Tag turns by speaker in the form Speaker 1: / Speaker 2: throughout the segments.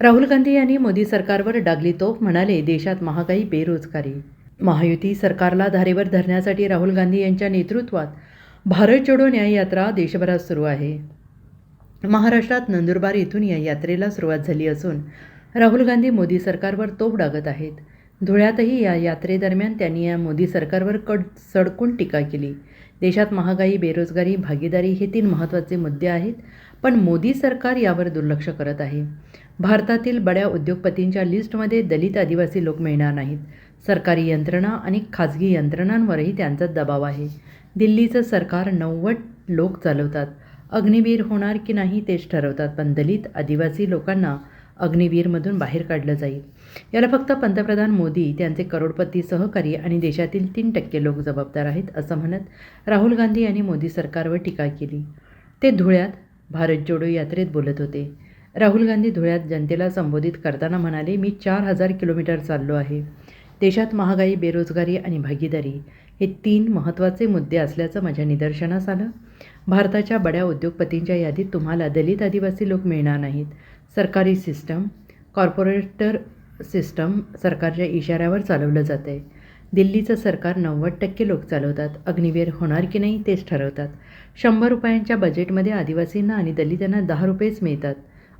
Speaker 1: राहुल गांधी यांनी मोदी सरकारवर डागली तोफ म्हणाले देशात महागाई बेरोजगारी. महायुती सरकारला धारेवर धरण्यासाठी राहुल गांधी यांच्या नेतृत्वात भारत जोडो न्याय यात्रा देशभरात सुरू आहे. महाराष्ट्रात नंदुरबार येथून या यात्रेला सुरुवात झाली असून राहुल गांधी मोदी सरकारवर तोफ डागत आहेत. धुळ्यातही या यात्रेदरम्यान त्यांनी या मोदी सरकारवर कड सडकून टीका केली. देशात महागाई बेरोजगारी भागीदारी हे तीन महत्त्वाचे मुद्दे आहेत पण मोदी सरकार यावर दुर्लक्ष करत आहे. भारतातील बड्या उद्योगपतींच्या लिस्टमध्ये दलित आदिवासी लोक मिळणार नाहीत. सरकारी यंत्रणा आणि खाजगी यंत्रणांवरही त्यांचा दबाव आहे. दिल्लीचं सरकार नव्वद लोक चालवतात. अग्निवीर होणार की नाही तेच ठरवतात पण दलित आदिवासी लोकांना अग्निवीरमधून बाहेर काढलं जाईल. याला फक्त पंतप्रधान मोदी त्यांचे करोडपती सहकारी आणि देशातील तीन टक्के लोक जबाबदार आहेत असं म्हणत राहुल गांधी यांनी मोदी सरकारवर टीका केली. ते धुळ्यात भारत जोडो यात्रेत बोलत होते. राहुल गांधी धुळ्यात जनतेला संबोधित करताना म्हणाले मी चार हजार किलोमीटर चाललो आहे. देशात महागाई बेरोजगारी आणि भागीदारी हे तीन महत्त्वाचे मुद्दे असल्याचं माझ्या निदर्शनास आलं. भारताच्या बड्या उद्योगपतींच्या यादीत तुम्हाला दलित आदिवासी लोक मिळणार नाहीत. सरकारी सिस्टम कॉर्पोरेटर सिस्टम सरकारच्या इशाऱ्यावर चालवलं जातं आहे दिल्लीचं सरकार नव्वद टक्के लोक चालवतात. अग्निवीर होणार की नाही तेच ठरवतात. शंभर रुपयांच्या बजेटमध्ये आदिवासींना आणि दलितांना दहा रुपयेच मिळतात.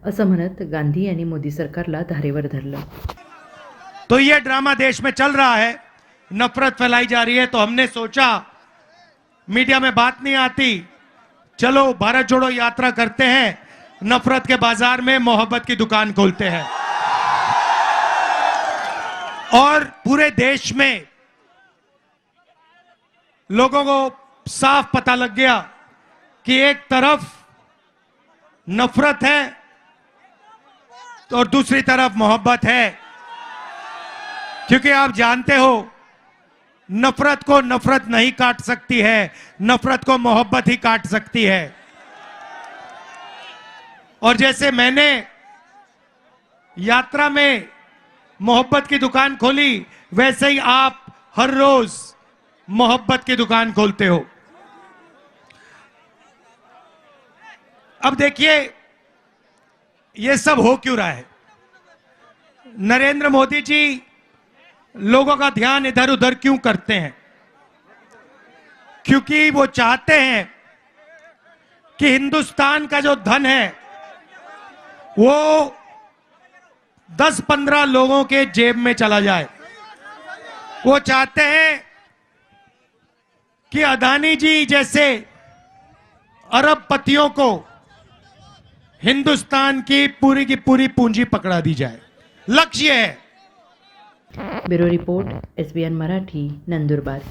Speaker 1: असं म्हणत गांधी यांनी मोदी सरकारला धारेवर धरलं.
Speaker 2: तो ये ड्रामा देश में चल रहा है। नफरत फैलाई जा रही है तो हमने सोचा, मीडिया में बात नहीं आती। चलो, भारत जोड़ो, यात्रा करते हैं। नफरत के बाज़ार में मोहब्बत की दुकान खोलते हैं। और पूरे देश में लोगों को साफ़ पता लग गया कि एक तरफ़ नफरत है और दूसरी तरफ़ मोहब्बत है। क्योंकि आप जानते हो, नफरत को नफरत नहीं काट सकती है, नफरत को मोहब्बत ही काट सकती है। और जैसे मैंने यात्रा में मोहब्बत की दुकान खोली, वैसे ही आप हर रोज मोहब्बत की दुकान खोलते हो। अब देखिए ये सब हो क्यों रहा है? नरेंद्र मोदी जी, लोगों का ध्यान इधर उधर क्यों करते हैं? क्योंकि वो चाहते हैं कि हिंदुस्तान का जो धन है, वो 10-15 लोगों के जेब में चला जाए। वो चाहते हैं कि अदानी जी जैसे अरबपतियों को हिंदुस्तान की पूरी की पूरी पूंजी पकड़ा दी जाए। लक्ष्य है।
Speaker 1: Bureau report S B N Marathi, Nandurbar.